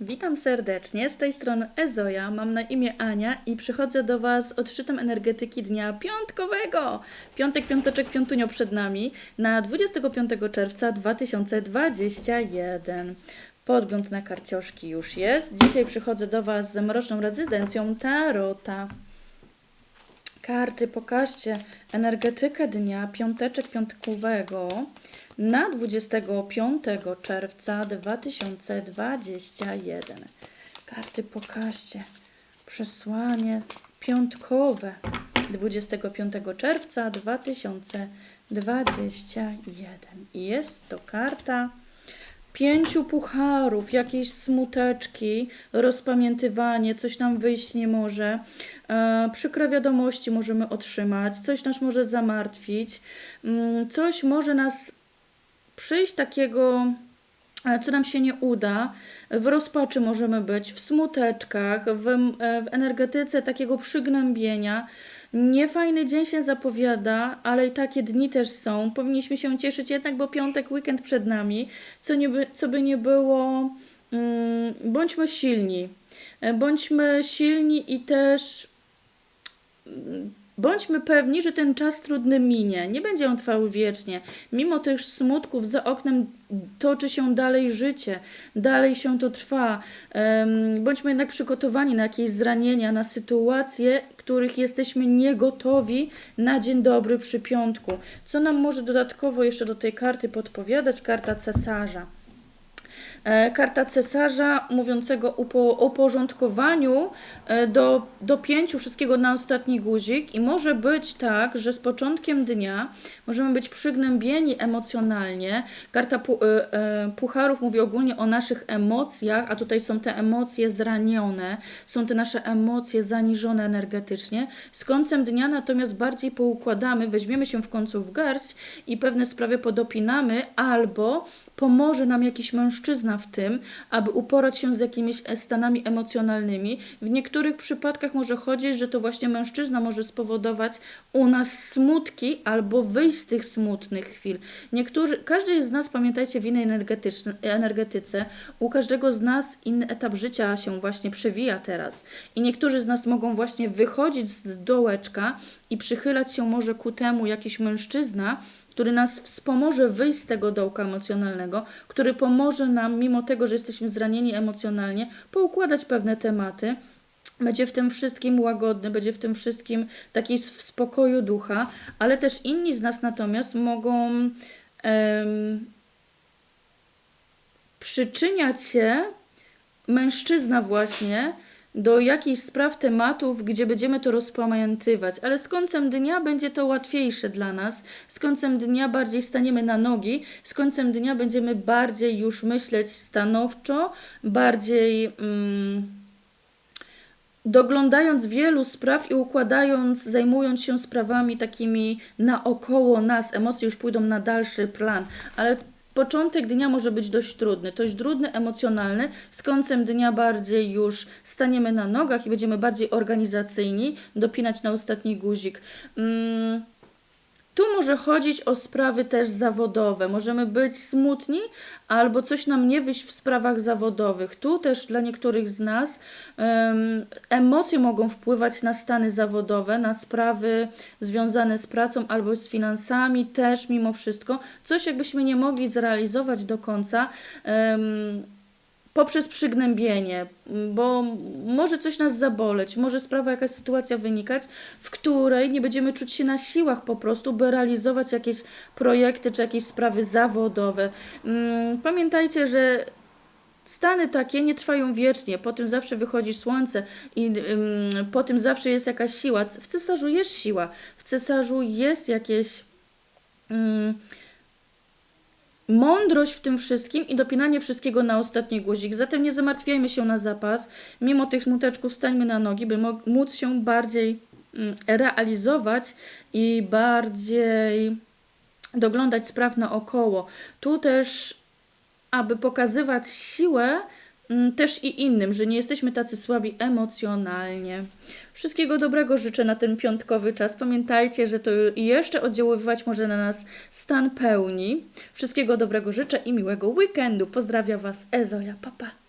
Witam serdecznie, z tej strony Ezoja, mam na imię Ania i przychodzę do Was z odczytem energetyki dnia piątkowego. Piątek, piąteczek, piątunio przed nami na 25 czerwca 2021. Podgląd na karcioszki już jest. Dzisiaj przychodzę do Was z mroczną rezydencją Tarota. Karty, pokażcie energetykę dnia piąteczek piątkowego na 25 czerwca 2021. Karty, pokażcie przesłanie piątkowe 25 czerwca 2021. I jest to karta pięciu pucharów, jakieś smuteczki, rozpamiętywanie, coś nam wyjść nie może, e, przykre wiadomości możemy otrzymać, coś nas może zamartwić, mm, coś może nas przyjść takiego, e, co nam się nie uda. W rozpaczy możemy być, w smuteczkach, w, e, w energetyce takiego przygnębienia. Niefajny dzień się zapowiada, ale i takie dni też są. Powinniśmy się cieszyć jednak, bo piątek, weekend przed nami. Co, nie by, co by nie było, mm, bądźmy silni. E, Bądźmy silni i też mm, bądźmy pewni, że ten czas trudny minie. Nie będzie on trwał wiecznie. Mimo tych smutków za oknem toczy się dalej życie, dalej się to trwa. Bądźmy jednak przygotowani na jakieś zranienia, na sytuacje, których jesteśmy niegotowi na dzień dobry przy piątku. Co nam może dodatkowo jeszcze do tej karty podpowiadać? Karta cesarza. E, Karta cesarza mówiącego o porządkowaniu e, do, do pięciu wszystkiego na ostatni guzik i może być tak, że z początkiem dnia możemy być przygnębieni emocjonalnie. Karta pu, e, pucharów mówi ogólnie o naszych emocjach, a tutaj są te emocje zranione, są te nasze emocje zaniżone energetycznie. Z końcem dnia natomiast bardziej poukładamy, weźmiemy się w końcu w garść i pewne sprawy podopinamy albo pomoże nam jakiś mężczyzna w tym, aby uporać się z jakimiś stanami emocjonalnymi. W niektórych przypadkach może chodzić, że to właśnie mężczyzna może spowodować u nas smutki albo wyjść z tych smutnych chwil. Niektórzy, każdy z nas, pamiętajcie, w innej energetyce, u każdego z nas inny etap życia się właśnie przewija teraz. I niektórzy z nas mogą właśnie wychodzić z dołeczka i przychylać się może ku temu jakiś mężczyzna, który nas wspomoże wyjść z tego dołka emocjonalnego, który pomoże nam, mimo tego, że jesteśmy zranieni emocjonalnie, poukładać pewne tematy. Będzie w tym wszystkim łagodny, będzie w tym wszystkim taki w spokoju ducha, ale też inni z nas natomiast mogą em, przyczyniać się, mężczyzna właśnie, do jakichś spraw, tematów, gdzie będziemy to rozpamiętywać, ale z końcem dnia będzie to łatwiejsze dla nas. Z końcem dnia bardziej staniemy na nogi, z końcem dnia będziemy bardziej już myśleć stanowczo, bardziej. Mm, doglądając wielu spraw i układając, zajmując się sprawami takimi naokoło nas, emocje już pójdą na dalszy plan, ale początek dnia może być dość trudny, dość trudny, emocjonalny, z końcem dnia bardziej już staniemy na nogach i będziemy bardziej organizacyjni, dopinać na ostatni guzik. Mm. Tu może chodzić o sprawy też zawodowe. Możemy być smutni albo coś nam nie wyjść w sprawach zawodowych. Tu też dla niektórych z nas em, emocje mogą wpływać na stany zawodowe, na sprawy związane z pracą albo z finansami też mimo wszystko. Coś jakbyśmy nie mogli zrealizować do końca. em, poprzez przygnębienie, bo może coś nas zaboleć, może sprawa, jakaś sytuacja wynikać, w której nie będziemy czuć się na siłach po prostu, by realizować jakieś projekty czy jakieś sprawy zawodowe. Mm, Pamiętajcie, że Stany takie nie trwają wiecznie, po tym zawsze wychodzi słońce i ym, po tym zawsze jest jakaś siła. W cesarzu jest siła, w cesarzu jest jakieś ym, mądrość w tym wszystkim i dopinanie wszystkiego na ostatni guzik. Zatem nie zamartwiajmy się na zapas. Mimo tych smuteczków stańmy na nogi, by móc się bardziej mm, realizować i bardziej doglądać spraw naokoło. Tu też, aby pokazywać siłę też i innym, że nie jesteśmy tacy słabi emocjonalnie. Wszystkiego dobrego życzę na ten piątkowy czas. Pamiętajcie, że to jeszcze oddziaływać może na nas stan pełni. Wszystkiego dobrego życzę i miłego weekendu. Pozdrawiam Was, Ezoja, papa. Pa.